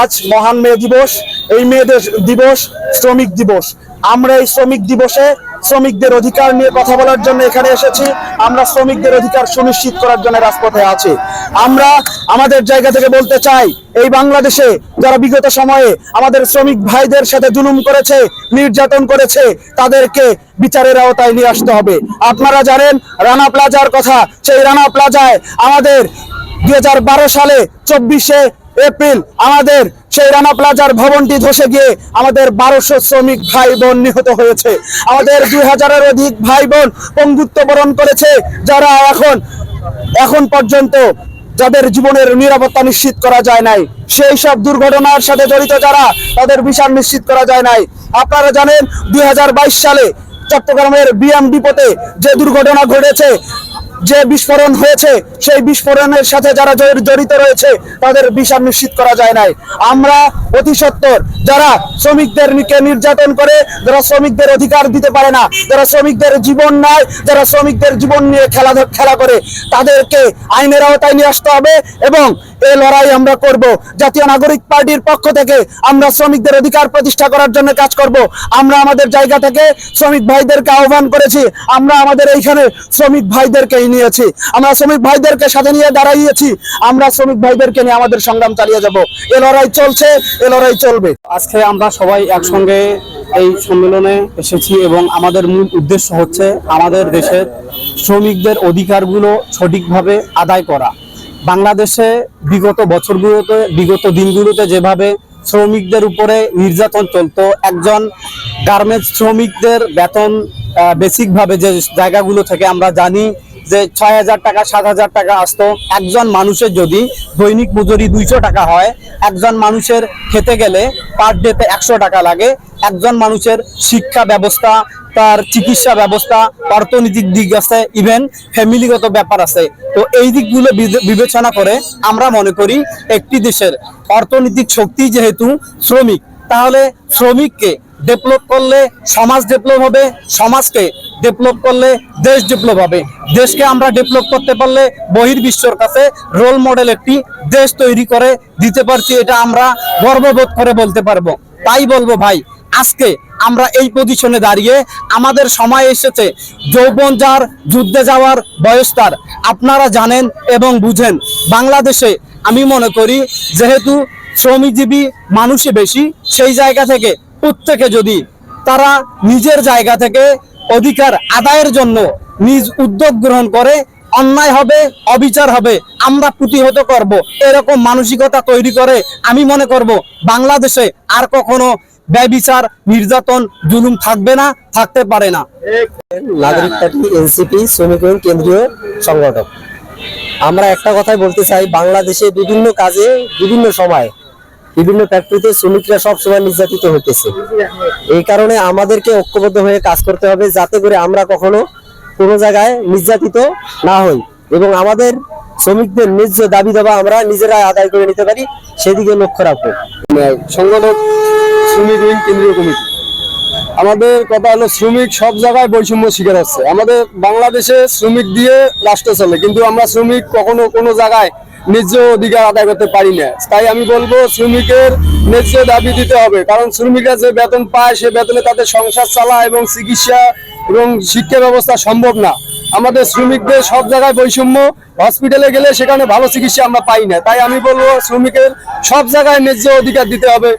আজ মহান মে দিবস, এই মেয়েদের দিবস শ্রমিক দিবস। আমরা এই শ্রমিক দিবসে শ্রমিকদের অধিকার নিয়ে কথা বলার জন্য এখানে এসেছি। আমরা শ্রমিকদের অধিকার সুনিশ্চিত করার জন্য রাজপথে আছি। আমরা আমাদের জায়গা থেকে বলতে চাই, এই বাংলাদেশে যারা বিগত সময়ে আমাদের শ্রমিক ভাইদের সাথে জুলুম করেছে, নির্যাতন করেছে, তাদেরকে বিচারের আওতায় নিয়ে আসতে হবে। আপনারা জানেন, রানা প্লাজার কথা, সেই রানা প্লাজায় আমাদের দুই হাজার বারো সালে চব্বিশে এপ্রিল আমাদের সেই রানা প্লাজার ভবনটি ধসে গিয়ে আমাদের বারোশো শ্রমিক ভাই বোন নিহত হয়েছে। আমাদের দুই হাজারের অধিক ভাই বোন পঙ্গুত্ব বরণ করেছে, যারা এখন এখন পর্যন্ত যাদের জীবনের নিরাপত্তা নিশ্চিত করা যায় নাই। সেই সব দুর্ঘটনার সাথে জড়িত যারা, তাদের বিচার নিশ্চিত করা যায় নাই। আপনারা জানেন, দুই হাজার বাইশ সালে চট্টগ্রামের বিএম ডিপোতে যে দুর্ঘটনা ঘটেছে যে বিস্ফোরণ হয়েছে, সেই বিস্ফোরণের সাথে যারা জড়ি- জড়িত রয়েছে, তাদের বিচার নিশ্চিত করা যায় নাই। আমরা অতি সত্তর যারা শ্রমিকদের নির্যাতন করে, যারা শ্রমিকদের অধিকার দিতে পারে না, যারা শ্রমিকদের জীবন নেয়, যারা শ্রমিকদের জীবন নিয়ে খেলা খেলা করে, তাদেরকে আইনের আওতায় নিয়ে আসতে হবে এবং লড়াই আমরা করব। জাতীয় নাগরিক পার্টির পক্ষ থেকে আমরা শ্রমিকদের অধিকার প্রতিষ্ঠা করার জন্য কাজ করব। আমরা আমাদের জায়গা থেকে শ্রমিক ভাইদেরকে আহ্বান করেছি। আমরা আমাদের এইখানে শ্রমিক ভাইদেরকে নিয়েছি। আমরা শ্রমিক ভাইদেরকে সাথে নিয়ে দাঁড়াইয়েছি। আমরা শ্রমিক ভাইদেরকে নিয়ে আমাদের সংগ্রাম চালিয়ে যাব। এ লড়াই চলছে, এ লড়াই চলবে। আজকে আমরা সবাই একসঙ্গে এই সম্মেলনে এসেছি এবং আমাদের মূল উদ্দেশ্য হচ্ছে আমাদের দেশের শ্রমিকদের অধিকারগুলো সঠিকভাবে আদায় করা। বাংলাদেশে বিগত বছরগুলোতে, বিগত দিনগুলোতে যেভাবে শ্রমিকদের উপরে নির্যাতন চলতো, একজন গার্মেন্টস শ্রমিকদের বেতন বেসিকভাবে যে জায়গাগুলো থেকে আমরা জানি যে ছয় হাজার টাকা, সাত হাজার টাকা আসতো, একজন মানুষের যদি দৈনিক মজুরি দুইশো টাকা হয়, একজন মানুষের খেতে গেলে পার ডেতে একশো টাকা লাগে, একজন মানুষের শিক্ষা ব্যবস্থা তার চিকিৎসা ব্যবস্থা, অর্থনৈতিক দিক আছে ইভেন ফ্যামিলিগত ব্যাপার আছে। তো এই দিকগুলো বিবে- বিবেচনা করে আমরা মনে করি একটি দেশের অর্থনৈতিক শক্তি যেহেতু শ্রমিক, তাহলে শ্রমিককে ডেভেলপ করলে সমাজ ডেভেলপ হবে, সমাজকে ডেভেলপ করলে দেশ ডেভেলপ হবে। দেশকে আমরা ডেভেলপ করতে পারলে বহির্বিশ্বর কাছে রোল মডেল একটি দেশ তৈরি করে দিতে পারছি, এটা আমরা গর্ববোধ করে বলতে পারব। তাই বলব ভাই আজকে আমরা এই পজিশনে দাঁড়িয়ে আমাদের সময় এসেছে। যৌবন যার, যুদ্ধে যাওয়ার বয়স তার। আপনারা জানেন এবং বুঝেন, বাংলাদেশে আমি মনে করি যেহেতু শ্রমিকজীবী মানুষই বেশি, সেই জায়গা থেকে প্রত্যেকে যদি তারা নিজের জায়গা থেকে অধিকার আদায়ের জন্য নিজ উদ্যোগ গ্রহণ করে অন্যায় হবে, অবিচার হবে, আমরা প্রতিহত করব। এরকম মানসিকতা তৈরি করে আমি মনে করব, বাংলাদেশে আর কখনো ব্যবিচার, নির্যাতন, জুলুম থাকবে না, থাকতে পারে না। নাগরিক পার্টি, এনসিপি, শ্রমিক কেন্দ্রীয় সংগঠক আমরা একটা কথাই বলতে চাই, বাংলাদেশে বিভিন্ন কাজে, বিভিন্ন সময়, বিভিন্ন ফ্যাক্টরিতে শ্রমিকরা সব সময় নির্যাতিত হইতেছে। এই কারণে আমাদেরকে ঐক্যবদ্ধ হয়ে কাজ করতে হবে, যাতে করে আমরা কখনো কোনো জায়গায় নির্যাতিত না হই এবং আমাদের শ্রমিকদের ন্যায্য দাবি দাবা আমরা নিজেরা আদায় করে নিতে পারি, সেদিকে লক্ষ্য রাখব। সংগঠক, শ্রমিক উইং কেন্দ্রীয় কমিটি। আমাদের কথা হলো শ্রমিক সব জায়গায় বৈষম্য শিকার হচ্ছে। আমাদের বাংলাদেশে শ্রমিক দিয়ে রাষ্ট্র চলে, কিন্তু আমরা শ্রমিক কখনো কোনো জায়গায় ন্যায্য অধিকার আদায় করতে পারি না। তাই আমি বলব, শ্রমিকের ন্যায্য দাবি দিতে হবে। কারণ শ্রমিকরা যে বেতন পায়, সে বেতনে তাদের সংসার চালা এবং চিকিৎসা এবং শিক্ষা ব্যবস্থা সম্ভব না। আমাদের শ্রমিকদের সব জায়গায় বৈষম্য, হসপিটালে গেলে সেখানে ভালো চিকিৎসা আমরা পাই না। তাই আমি বলব শ্রমিকের সব জায়গায় ন্যায্য অধিকার দিতে হবে।